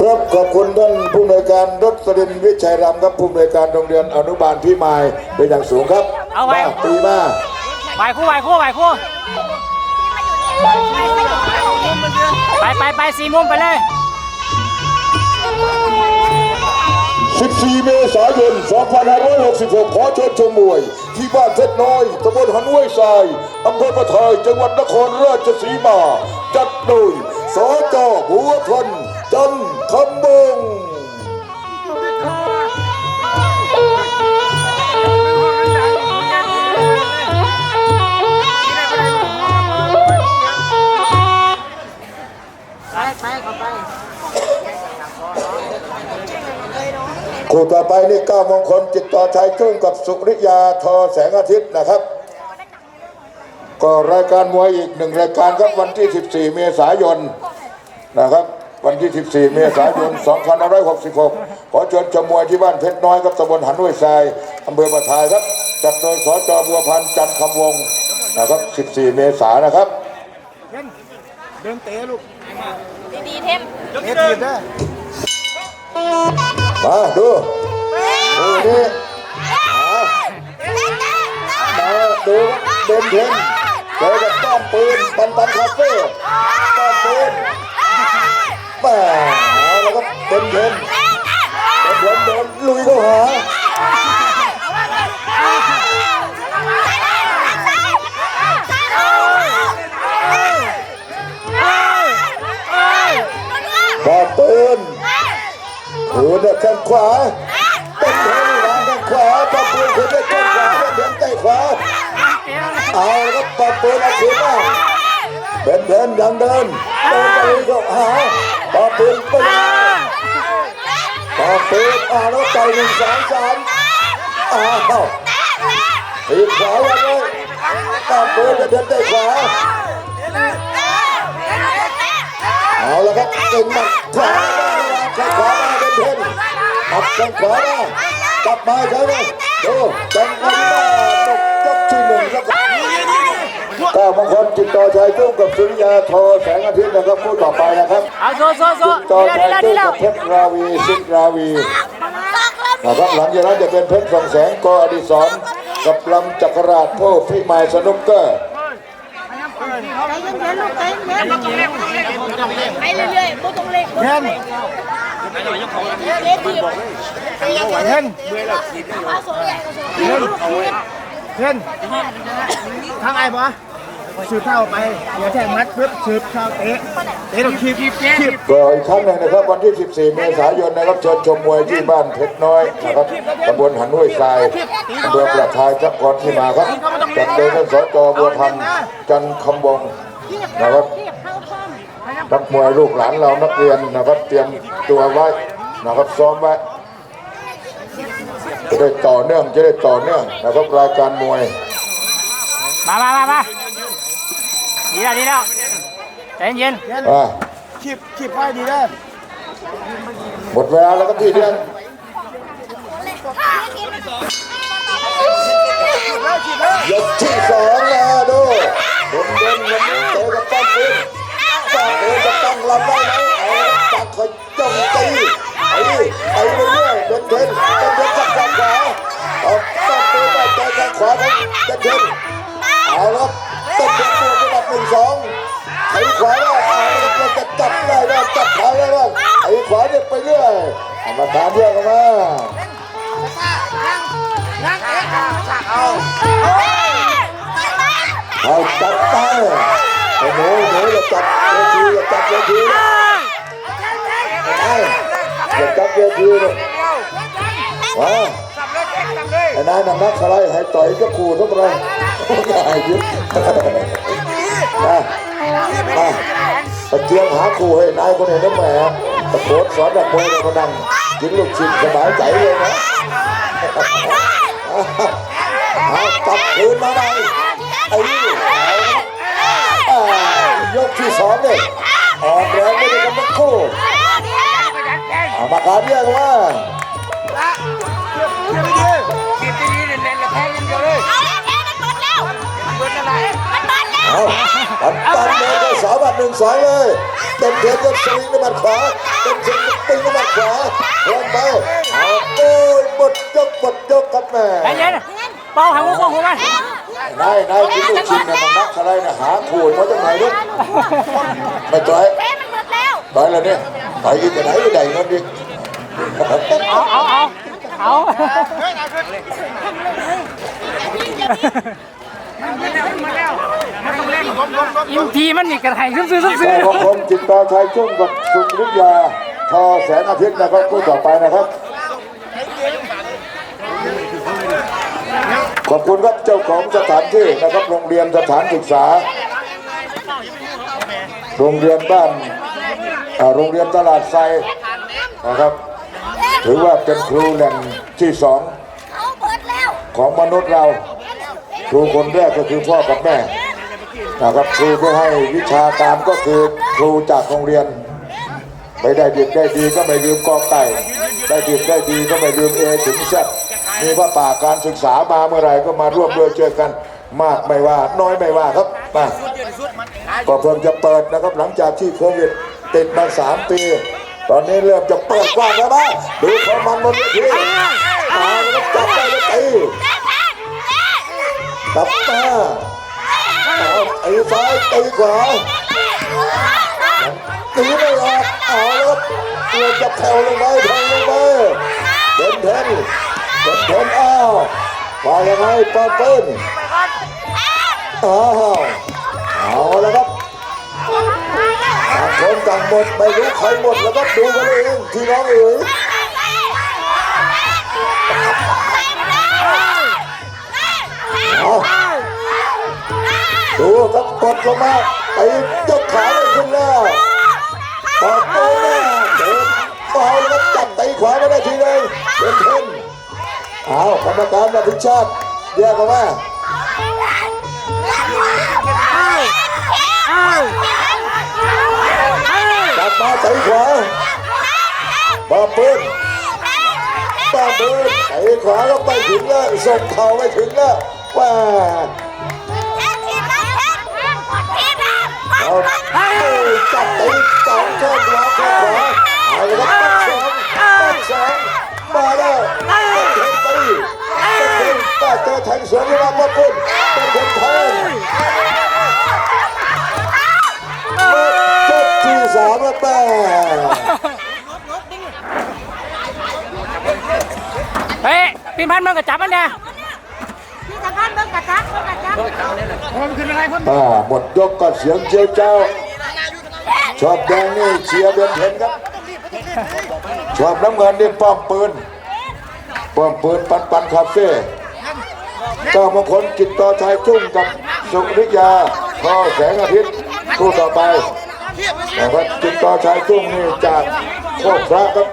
ครับขอบคุณท่านผู้อำนวยการรสรินทร์วิชัยรำครับผู้อำนวยการโรงเรียนอนุบาลพิมายเป็นอย่างสูงครับเอาไว้มาตีมาไหวคู่ไหวคู่ไหวคู่ไปไปไปสี่มุมไปเลย 14 เมษายน 2566 ขอเชิญชมมวย ที่บ้านเพชรน้อยตำบลหันห้วยทรายอำเภอประทายจังหวัดนครราชสีมา จัดโดย สจบัวพันจันคำบงคู่ต่อไปนี่ก้ามงคลจิตต่อชัยจุ้งกับสุริยาทอแสงอาทิตย์นะครับ ก็รายการมวยอีกหนึ่งรายการครับวันที่ 14 เมษายน นะครับ วันที่ 14 เมษายน 2566 ขอเชิญชมมวยที่บ้านเพชรน้อยครับตำบลหันห้วยทรายอำเภอประทายครับ จัดโดยสจบัวพันธ์จันทร์คำวงศ์นะครับ 14 เมษายนนะครับเดินเตะลูกดีๆเทมเตะทีบได้มาดูดูนี่มาดูเด่นเทนเจอกับต้อมปืนปันปันคาเฟ่ต้อมปืน แม่เอาแล้วก็เด่นเทนเด่นเทนโดนลุยเข้าหาต้อมปืนถือเนี่ยแข้งขวา เด่นเทนยังเดินเดินไปเข้าหาต้อมปืนไปต้อมปืนอ่าแล้วใจหนึ่งสองสามอ้าวตีขวาไว้เลยต้อมปืนจะเดินใต้ขวาเอาละครับเก่งมากขวาแข้งขวามาเป็นเทนอัดแข้งขวามาจับมาใช่ไหมดูจังหวะนี้ตกยกที่หนึ่งแล้วก็ ก้าวมงคลจิตต่อชัยจุ้งกับสุริยาโทแสงอาทิตย์นะครับคู่ต่อไปนะครับเอาโซโซโซจิตต่อดีชัยแล้วดีจุ้งแล้วกับเพชรราวีสิทธิ์ราวีนะครับหลังจากนั้นจะเป็นเพชรส่องแสงกออดิศรกับลำจักรราชโพพิมายสนุกเกอร์ไปเรื่อยๆบ่ต้องเล่นบ่เทต้องนเล่นเล่นทีมเทนเอาส่งใหญ่ก็ส่งเทนทางไอ้ปะ สืบเท่าไปเดี๋ยวแทงมัดปึ๊บสืบเท่าเตะเตะต้องคีบคีบคีบก็อีกครั้งหนึ่งนะครับวันที่ 14 เมษายนนะครับเชิญชมมวยที่บ้านเพชรน้อยนะครับตำบลหันห้วยทรายอำเภอประทายจังหวัดที่มาครับจัดโดยท่านสจบัวพันธ์จันคำบงนะครับนักมวยลูกหลานเรานักเรียนนะครับเตรียมตัวไว้นะครับซ้อมไว้จะได้ต่อเนื่องจะได้ต่อเนื่องนะครับรายการมวย มามามามา ดีแล้วดีแล้วใจเย็นอ่าคีบคีบไปดีเลยหมดเวลาแล้วครับพี่เลี้ยงแล้วคีบแล้วยกที่สองแล้ว เอาจับไปไอ้หนูหนูอย่าจับเวทีอย่าจับเวทีนะไอ้อย่าจับเวทีนะว้าไอ้นายนำนักสไลด์ให้ต่อยก็ขู่ทุกไรไอ้ยึดมามาตะเกียงหาขู่ให้นายคนเห็นน้ำแหมตะโกนสอนดักมวยในกระดังกินลูกชิ้นสบายใจเลยนะเอาจับคืนมาไหม ไอ้นี่เอาอ่ายกที่สองเนี่ยออกแรงไม่ได้กันทั้งคู่เอามาการเรียกว่าคีบดีคีบดีเน้นแล้วแทงอย่างเดียวเลยเอาปันปันเดินเข้าสาวบัดหนึ่งสองเลยเต็มเทียนก็สวิงด้วยหมัดขวาเต็มเทียนก็ปิ้งด้วยหมัดขวาลงไปเอาโอ้ยหมดยกหมดยกครับแม่ เย็นเป่าหางหัวหัวมันนายนายกินลูกชิ้นเนี่ยมันนักอะไรนะหาขูดมาจากไหนลูกไม่ต่อยเทมมันหมดแล้วต่อยแล้วเนี่ยต่อยอีกจะไหนไปไหนเงินดิเอาเอาเอาเอาอิมทีมันนี่กระไทยซื้อซื้อซื้อขอบคุณจิตตาชัยจุ้งกับสุริยาทอแสงอาทิตย์นะครับคู่ต่อไปนะครับ ขอบคุณครับเจ้าของสถานที่นะครับโรงเรียนสถานศึกษา โรงเรียนบ้านโรงเรียนตลาดไซนะครับ ถือว่าเป็นครูแหล่งที่สองของมนุษย์เรา ครูคนแรกก็คือพ่อกับแม่นะครับครูที่ให้วิชาการก็คือครูจากโรงเรียน ไม่ได้ดิบได้ดีก็ไม่ลืมกอไก่ได้ดิบได้ดีก็ไม่ลืมเอถึงแซด มีพระป่าการศึกษามาเมื่อไหร่ก็มาร่วมด้วยเจอกันมากไม่ว่า น้อยไม่ว่าครับมาก็เพิ่งจะเปิดนะครับหลังจากที่โควิดติดมาสามปี ตอนนี้เริ่มจะเปิดกว้างแล้วบ้างดูความมันบนเวทีเอาแล้วจับได้แล้วตีกลับมาเอาไอ้ซ้ายตีขวาตีไม่ออกเอาแล้วเราจะแผ่วลงไปแผ่วลงไปเดินเทน เดินเอ้าวมายังไงปาเปิ้ลอ้าวเอาแล้วครับต่างคนต่างหมดไม่รู้ใครหมดแล้วก็ดูกันเองพี่น้องเอ๋ยเอดูครับกดลงมาไปยกขาเลยขึ้นแล้วปอดโตหน้าเดินเอาแล้วก็จับไตขวาไม่ได้ทีเลยเดินเพ่น เอากรรมการมาพิชาติแยกออกมาจับมาตีขวาปาปืนปาปืนตีขวาก็ไปถึงแล้วส่งเข่าไม่ถึงแล้วว่าเอาจับตีสองแข้งขวาแข้งขวาเอาลยครับตั้งสองตั้งสองมาแล้วเป็นเทนตีเป็น เทนป้าเจอแทงสวนขึ้นมาป้าปุ้นเป็นเทนแทงจบที่สามแล้วแม่เฮ้ยปีนพันมันก็จับมันเนี่ยพี่สะพานเบิ่งกระจักเบิ่งกระจักอ่าหมดยกก็เสียงเจียวเจ้า ชอบแดงนี่เชียร์เบนเทนครับ ชอบน้ำเงินนี่ป้อมปืนป้อมปืนปันปันคาเฟ่ เจ้ามงคลกิตต่อชายจุ้งกับสุริยาพ่อแสงอาทิตย์คู่ต่อไปนะครับกิตต่อชายจุ้งนี่จากโคกพระครับ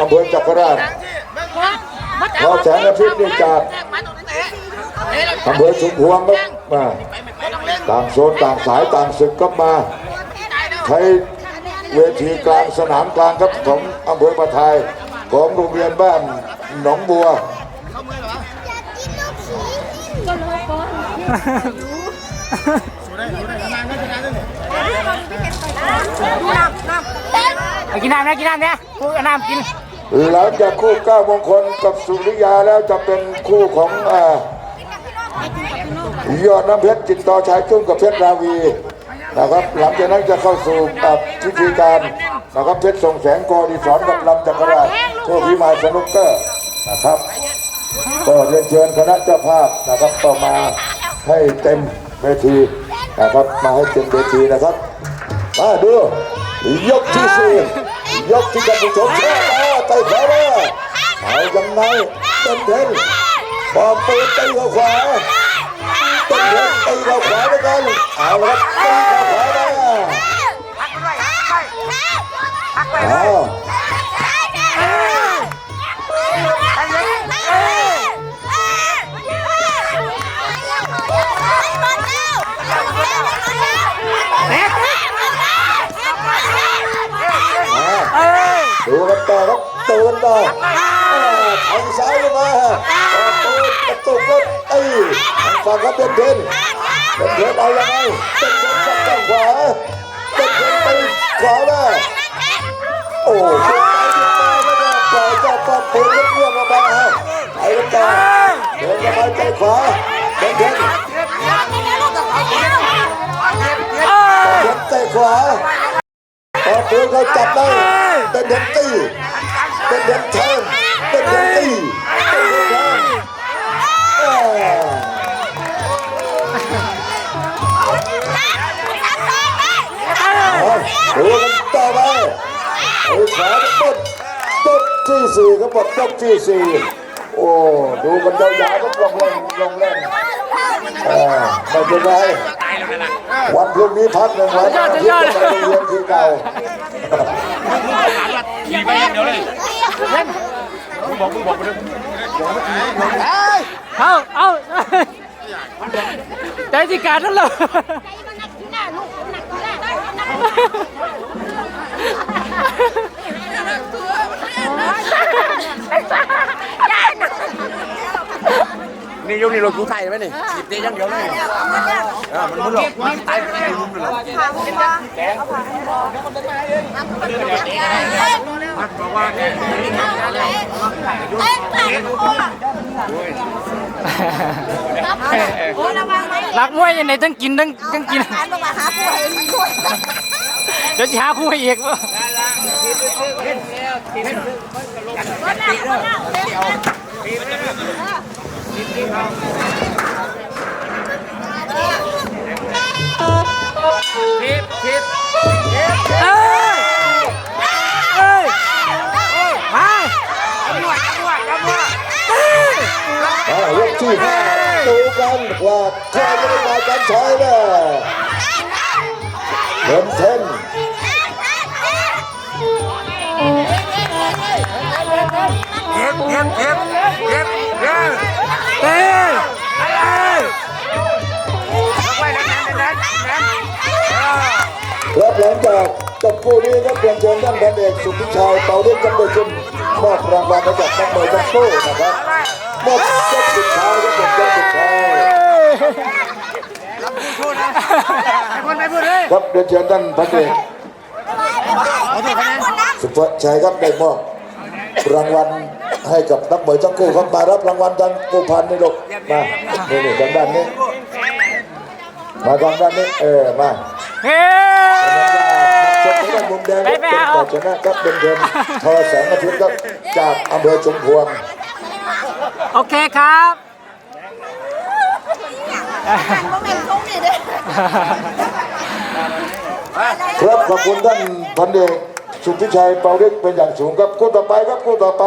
อำเภอจักรราชพ่อแสงอาทิตย์นี่จากอำเภอชุมพวงครับมาต่างโซนต่างสายต่างศึกก็มาใช้เวทีกลางสนามกลางครับของอำเภอประทายของโรงเรียนบ้านหนองบัว ไปกินน้ำนะกินน้ำเนี่ยกูเอาน้ำกินหลังจากคู่เก้ามงคลกับสุริยาแล้วจะเป็นคู่ของอายอดน้ำเพชรจิตต่อชายจุ้งกับเพชรราวีนะครับหลังจากนั้นจะเข้าสู่อ่าพิธีการนะครับเพชรส่งแสงกอดีสอนกับลำจักรราชโชคพิมายสนุกเกอร์นะครับก็เรียนเชิญคณะเจ้าภาพนะครับก็มา ให้เต็มเวทีนะครับ มาให้เต็มเวทีนะครับ มาดู ยกที่สี่ยกที่ท่านผู้ชมชอบอ่าไต่ขวามาเอายังไงเต้นเทนปอมปืนตีเข้าขวาเต้นเทนตีเข้าขวาด้วยกันเอาละครับตีเข้าขวามาเอา ครับดูกันต่อทางซ้ายมาประตูประตูรถตีทางฝั่งครับเป็นเทนเป็นเทนเอายังไงเป็นเทนกับข้งขวาเป็นเทนไปขวามาโอ้ยไปดึงมาไม่ได้ปล่อยเจ้าป้อมปืนเรื่องออกมาไปกันต่อเดินเข้าไปใจขวาเป็นเทนเด็นเตะขวาพอปืนเขาจับได้เป็นเด็นตี เป็นเด็นแทงเป็นเด็นตีเป็นเด็นแทงเอ้ยเอาดูกันต่อไปไอ้ขาบดยกที่สี่ครับบดยกที่สี่โอ้ดูกันยาวๆก็ลงเล่นลงเล่นเออไม่เป็นไรวันพรุ่งนี้พักหนึ่งวันอาทิตย์จะไปโรงเรียนที่เก่าเอาเอาใจสิการนั่นเลยนี่ยกนี่รถกู้ไทยไหมนี่หยิบเตะยังเดียวเลยเออมันมุดหรอกมันตายไปเลยมุดเลยบอกว่าโอ้ ระวังไหมรักมวยยังไงต้องกินต้องต้องกินหันมาหาผู้เห็นด้วยเดี๋ยวจะหาคู่ให้อีกวะทิปทิป ที่ห้าดูกันว่าใครจะได้มากันใช้เนี่ยเดินเทนเก็บเก็บเก็บเก็บเก็บเต้เอ้ยไว้แน่นแน่นแน่นครับหลังจากจบคู่นี้ก็เปลี่ยนเชิญท่านพันเอกสุทธิชัยเป่าด้วยกันโดยชุม มอบรางวัลให้กับนักมวยทั้งคู่นะครับมอบยกสุดท้ายก็เป็นยกสุดท้ายไอ้คนไหนพูดเลยครับเรียนเชิญท่านพันเอกสุทธิชัยครับได้มอบรางวัลให้กับนักมวยทั้งคู่ครับมารับรางวัลทางผู้พันนี่ลูกมานี่นี่ทางด้านนี้มาทางด้านนี้เออมา เฮ้ชมด้านมุมแดงไปไปเอาต่อชนะครับเป็นเดือนทอแสงอาทิตย์ครับจากอำเภอชุมพวงโอเคครับโมเมนต์ตรงนี้เด้ครับขอบคุณท่านพันเอกสุทธิชัยเปาเล็กเป็นอย่างสูงครับคู่ต่อไปครับคู่ต่อไป